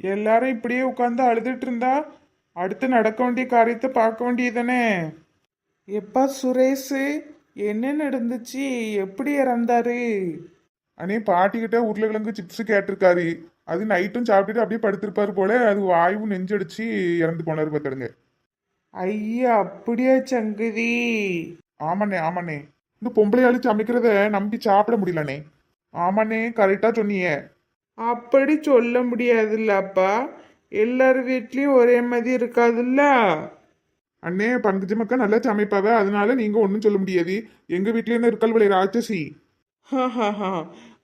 எல்லாரும் இப்படியே உட்காந்து அழுதுட்டு இருந்தா அடுத்து நடக்க வேண்டிய காரியத்தை பார்க்க வேண்டியதானே எப்பா சுரேஷ் என்ன நடந்துச்சு? எப்படி இறந்தாரு? அண்ணே பாட்டிக்கிட்ட உருளைக்கிழங்கு சிப்ஸ் கேட்டிருக்காரு. அது நைட்டும் சாப்பிட்டுட்டு அப்படியே படுத்திருப்பாரு போல. அது வாயு நெஞ்சடிச்சு இறந்து போனாரு பார்த்துடுங்க. ஐயா அப்படியா சங்கதி? ஆமாண்ணே ஆமாண்ணே. இந்த பொம்பளையாளி சமைக்கிறத நம்பி சாப்பிட முடியலண்ணே. ஆமாண்ணே கரெக்டா சொன்னீங்க. அப்படி சொல்ல முடியாதுல்லப்பா. எல்லார் வீட்லயும் ஒரே மாதிரி இருக்காதுல்ல? அண்ணே பங்கஜ மக்கா நல்லா சமைப்பாவ. அதனால நீங்க ஒன்றும் சொல்ல முடியாது. எங்க வீட்லயும் இருக்கல் விளைய ராட்சசி?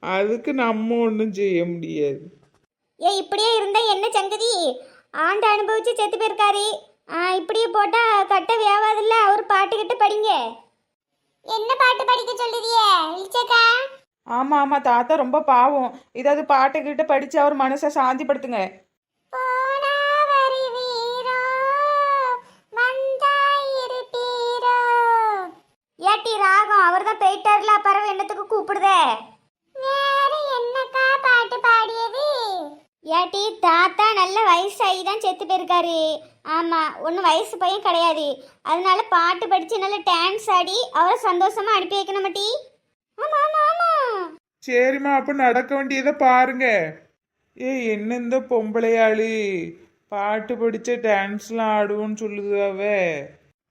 அதுக்கு நம்ம ஒன்றும் செய்ய முடியாது. ஏ இப்படியே இருந்தா என்ன சங்கதி? ஆண்டு அனுபவிச்சு செத்து போயிருக்காரு. ஆ, இப்படியே போட்டா கட்ட வியாவாதில்ல? ஒரு பாட்டு கிட்ட படிங்க. என்ன பாட்டு படிக்க சொல்லுதியே? ஆமா ஆமா தாத்தா ரொம்ப பாவம். ஏதாவது பாட்டு கிட்ட படிச்சு அவர் மனசை சாந்திப்படுத்துங்க. ஏட்டி ராகம் அவர் தான் போயிட்டார்ல பறவை என்னத்துக்கு கூப்பிடுதே? வேற என்னக்கா பாட்டு பாடியது? ஏட்டி தாத்தா நல்ல வயசாகி தான் செத்து போயிருக்காரு. ஆமாம் ஒன்றும் வயசு பையன் கிடையாது. அதனால பாட்டு படித்து நல்ல டான்ஸ் ஆடி அவரை சந்தோஷமாக அனுப்பி வைக்கணும் மாட்டி சரிம்மா அப்ப நடக்க வேண்டியதை பாருங்க. ஏ என்ன இந்த பொம்பளையாளி? பாட்டு படிச்ச டான்ஸ்லாம் ஆடுவோன்னு சொல்லுது அவ.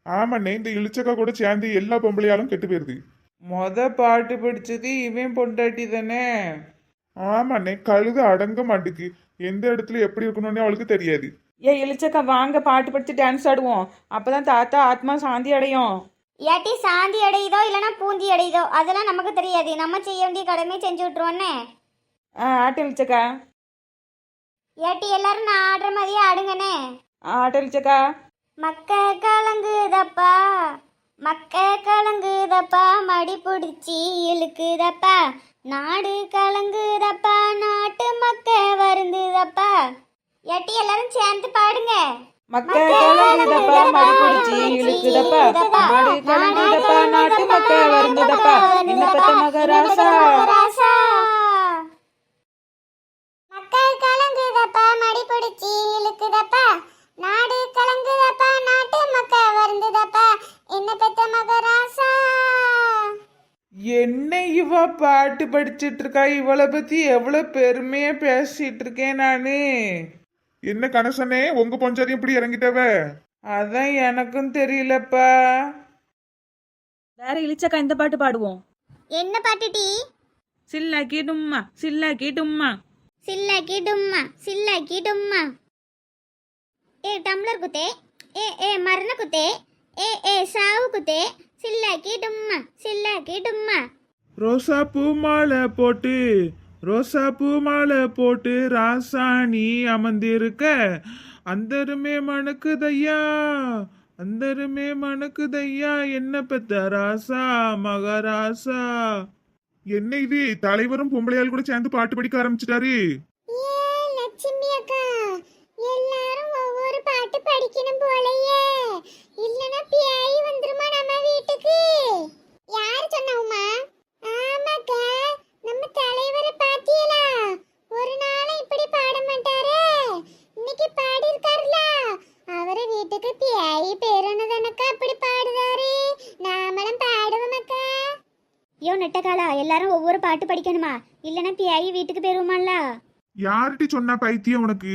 ஆமாண்ணே இந்த இழிச்சக்கா கூட சேர்ந்து எல்லா பொம்பளையாலும் கெட்டு போயிருது. மொத பாட்டு படிச்சது இவன் பொண்டாட்டி தானே? ஆமாண்ணே கழுது அடங்க மாட்டுக்கு. எந்த இடத்துல எப்படி இருக்கணும்னு அவளுக்கு தெரியாது. ஏ இளிச்சக்கா வாங்க பாட்டு படிச்சு டான்ஸ் ஆடுவோம். அப்பதான் தாத்தா ஆத்மா சாந்தி அடையும். ஏட்டி சாந்தி அடையுதோ இல்லைன்னா பூந்தி அடையுதோ? அதெல்லாம் நமக்கு தெரியாது. நம்ம செய்ய வேண்டிய கடமை செஞ்சு விட்டுருவோன்னே ஆ ஆட்டு இளிச்சக்கா ஏட்டி எல்லாரும் நான் ஆடுற மாதிரியே ஆடுங்கண்ணே. ஆட்டு இளிச்சக்கா மக்க கலங்குதப்பா மக்க கலங்குதப்பா மடி பிடிச்சி இழுக்குதப்பா. நாடு கலங்குதப்பா நாட்டு மக்க வருந்துதப்பா. ஏட்டி எல்லாரும் சேர்ந்து பாடுங்க. மக்க கலங்குதப்பா மடி பிடிச்சி இழுக்குதப்பா மாடு கலங்குதப்பா நாட்டு மக்க வருந்துதப்பா. என்ன பத்த மகராசா. ராசா மக்கள் கலங்குதப்பா மடி பிடிச்சி இழுக்குதப்பா. நாடு கலங்குதப்பா நாட்டு மக்கள் வருந்துதப்பா. என்ன பெத்த மகராசா. என்ன இவ பாட்டு படிச்சிட்டு இருக்கா? இவளை பத்தி எவ்வளவு பெருமையா பேசிட்டு இருக்கேன் நானு. என்ன கணசனே உங்க பொஞ்சாதி இப்படி இறங்கிட்டவ? அதான் எனக்கும் தெரியலப்பா. வேற இளிச்சக்கா இந்த பாட்டு பாடுவோம். என்ன பாட்டு டீ? சில்லாக்கி டும்மா சில்லாக்கி டும்மா. சில்லாக்கி டும்மா சில்லாக்கி டும்மா. ஏ டம்ளர் குத்தே. ஏ ஏ மரண குத்தே. ஏ ஏ சாவு குத்தே. சில்லாக்கி டும்மா சில்லாக்கி டும்மா. ரோசா பூ மாலை போட்டு ரோசா பூ மாலை போட்டு ராசாணி அமர்ந்திருக்க. அந்தருமே மணக்குதையா? அந்தருமே மணக்குதையா? என்ன பெத்த ராசா மகராசா? என்ன இது? தலைவரும் பொம்பளையால் கூட சேர்ந்து பாட்டு படிக்க ஆரம்பிச்சிட்டாரு ஏ லட்சுமி அக்கா எல்லாரும் ஒவ்வொரு பாட்டு படிக்கணும் போலயே இல்லனா பேய் வந்துருமா நம்ம வீட்டுக்கு யார் சொன்னவுமா ஆமாக்கா நம்ம தலைவரை பாத்தியலா ஒரு நாளும் இப்படி பாட மாட்டாரே இன்னைக்கு பாடி இருக்காருல அவரை வீட்டுக்கு பேய் பேரனதனக்கா அப்படி பாடுதாரு நாமளும் பாடுவோம் அக்கா ஐயோ நெட்டக்காலா எல்லாரும் ஒவ்வொரு பாட்டு படிக்கணுமா? இல்லனா பேய் வீட்டுக்கு போயிருவோமால யார்கிட்ட சொன்னா பைத்தியம் உனக்கு?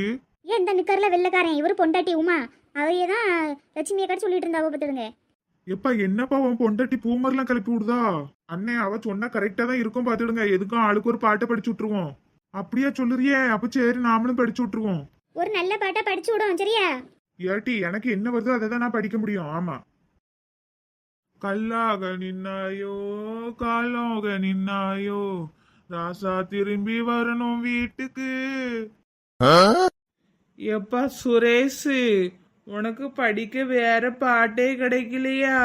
ஏன் இந்த நிக்கர்ல வெள்ளக்காரன் இவர் பொண்டாட்டி உமா? அவையே தான் லட்சுமி அக்கா சொல்லிட்டு இருந்தா பார்த்துடுங்க. எப்பா என்னப்பா உன் பொண்டாட்டி பூமர்லாம் கிளப்பி விடுதா? அண்ணே அவ சொன்னா கரெக்டா தான் இருக்கும் பாத்துடுங்க எதுக்கும் ஆளுக்கு ஒரு பாட்டை படிச்சு விட்டுருவோம். அப்படியா சொல்லுறியே? அப்ப சரி நாமளும் படிச்சு விட்டுருவோம். ஒரு நல்ல பாட்டா படிச்சு விடுவோம் சரியா? ஏட்டி எனக்கு என்ன வருதோ அதை தான் நான் படிக்க முடியும். ஆமா. கல்லாக நின்னாயோ காலாக நின்னாயோ ராசா திரும்பி வரணும் வீட்டுக்கு. எப்பா சுரேஷ் உனக்கு படிக்க வேற பாட்டே கிடைக்கலையா?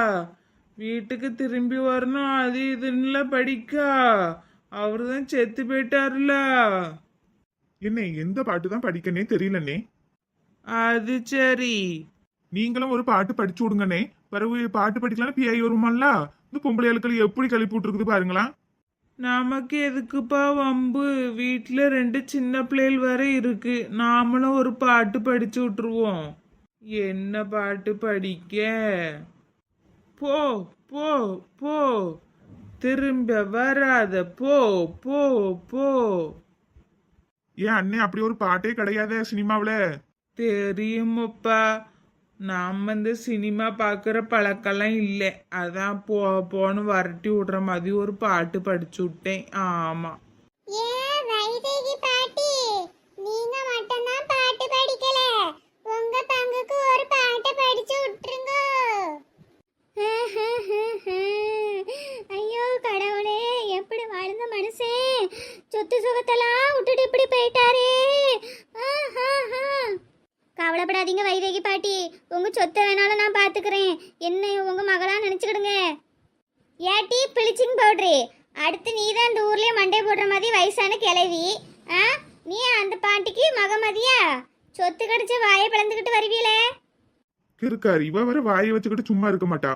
வீட்டுக்கு திரும்பி வரணும் அது இதுன்னு படிக்கா? அவரு தான் செத்து போயிட்டாருல. என்ன எந்த பாட்டு தான் படிக்கனே தெரியலனே. அது சரி. நீங்களும் ஒரு பாட்டு படிச்சு விடுங்கண்ணே. பிறகு பாட்டு படிக்கலாம் பிஐ வருமால இந்த பொம்பளை ஆட்கள் எப்படி கழிப்பு விட்டுருக்குது பாருங்களா நமக்கு எதுக்குப்பா வம்பு? வீட்டில் ரெண்டு சின்ன பிள்ளைகள் வரை இருக்கு. நாமளும் ஒரு பாட்டு படிச்சு விட்டுருவோம். என்ன பாட்டு படிக்க? போ போ போ. திரும்ப வராத போ போ போ. ஏன் அண்ணே அப்படி ஒரு பாட்டே கிடையாதே சினிமாவில்? தெரியுமப்பா. நாம் வந்து சினிமா பார்க்குற பழக்கம்லாம் இல்லை. அதான் போ போன்னு வரட்டி விடுற மாதிரி ஒரு பாட்டு படிச்சு விட்டேன். ஆமாம் ஏன் வைதேகி பாட்டி நீங்க மட்டும்தான் பாட்டு படிக்கல உங்க பங்குக்கு ஒரு பாட்டு படிச்சு விட்டுருங்க ஐயோ கடவுளே எப்படி வாழ்ந்த மனுஷன் சொத்து சுகத்தெல்லாம் விட்டுட்டு இப்படி போயிட்டாரே கவலைப்படாதீங்க வைதேகி பாட்டி. உங்க சொத்தை வேணாலும் நான் பாத்துக்கிறேன். என்ன உங்க மகளா நினைச்சுக்கிடுங்க. ஏட்டி பிளிச்சிங் பவுட்ரு. அடுத்து நீ தான் இந்த ஊர்லயே மண்டை போடுற மாதிரி வயசான கிளவி ஆ? நீ அந்த பாட்டிக்கு மகமதியா? சொத்து கடிச்ச வாயை பிளந்துக்கிட்டு வருவீல கிருக்காரு இவ வர வாயை வச்சுக்கிட்டு சும்மா இருக்க மாட்டா.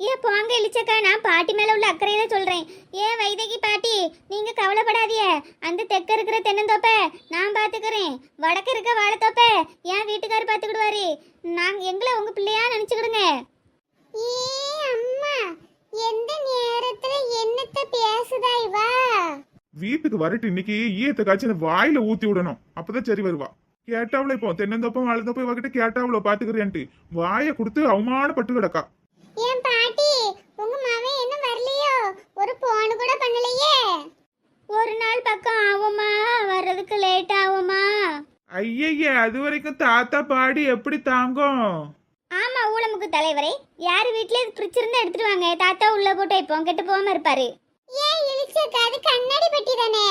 ஏ போங்க இளிச்சக்கா. நான் பாட்டி மேல உள்ள அக்கறையில சொல்றேன். ஏன் வைதகி பாட்டி நீங்க கவலைப்படாதீய அந்த தெக்க இருக்கிற தென்னந்தோப்ப நான் பாத்துக்கிறேன். வடக்கு இருக்க வாழைத்தோப்ப என் வீட்டுக்காரர் பாத்துக்கிடுவாரு. நாங்க எங்களை உங்க பிள்ளையா நினைச்சுக்கிடுங்க. ஏ அம்மா எந்த நேரத்துல என்னத்த பேசுதா இவா? வீட்டுக்கு வரட்டு இன்னைக்கு ஈயத்தை காய்ச்சி அந்த வாயில ஊத்தி விடணும். அப்பதான் சரி வருவா. கேட்டாவளோ இப்போ தென்னந்தோப்பம் வாழைத்தோப்பம் இவகிட்ட கேட்டாவளோ பாத்துக்கிறேன்ட்டு வாயை கொடுத்து அவமானப்பட்டு கிடக்கா. ஐயய்ய அது வரைக்கும் தாத்தா பாடி எப்படி தாங்கும்? ஆமா ஊழமுக்கு தலைவரே. யார் வீட்ல ஃப்ரிட்ஜ் இருந்தா எடுத்துட்டு வாங்க. தாத்தா உள்ள போட்டு வைப்போம் கெட்டு போகாம இருப்பாரு. ஏன் இழிச்சக்கா அது கண்ணாடி பெட்டி தானே?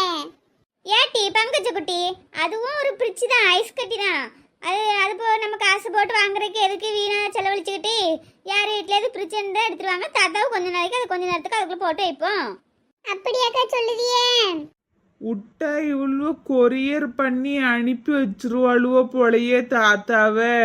ஏட்டி பங்கஜ குட்டி அதுவும் ஒரு ஃப்ரிட்ஜ் தான் ஐஸ் கட்டி தான். அது அது போ நம்ம காசு போட்டு வாங்குறதுக்கு எதுக்கு வீணா செலவழிச்சுக்கிட்டு? யார் வீட்ல எது ஃப்ரிட்ஜ் இருந்தா எடுத்துட்டு வாங்க. தாத்தாவும் கொஞ்ச நாளைக்கு அது கொஞ்ச நேரத்துக்கு அதுக்குள்ள போட்டு வைப்போம். அப்படியாக்கா சொல்லுதியே? விட்டா இவ்வளோ கொரியர் பண்ணி அனுப்பி வச்சிருவாளுவோ போலயே தாத்தாவை.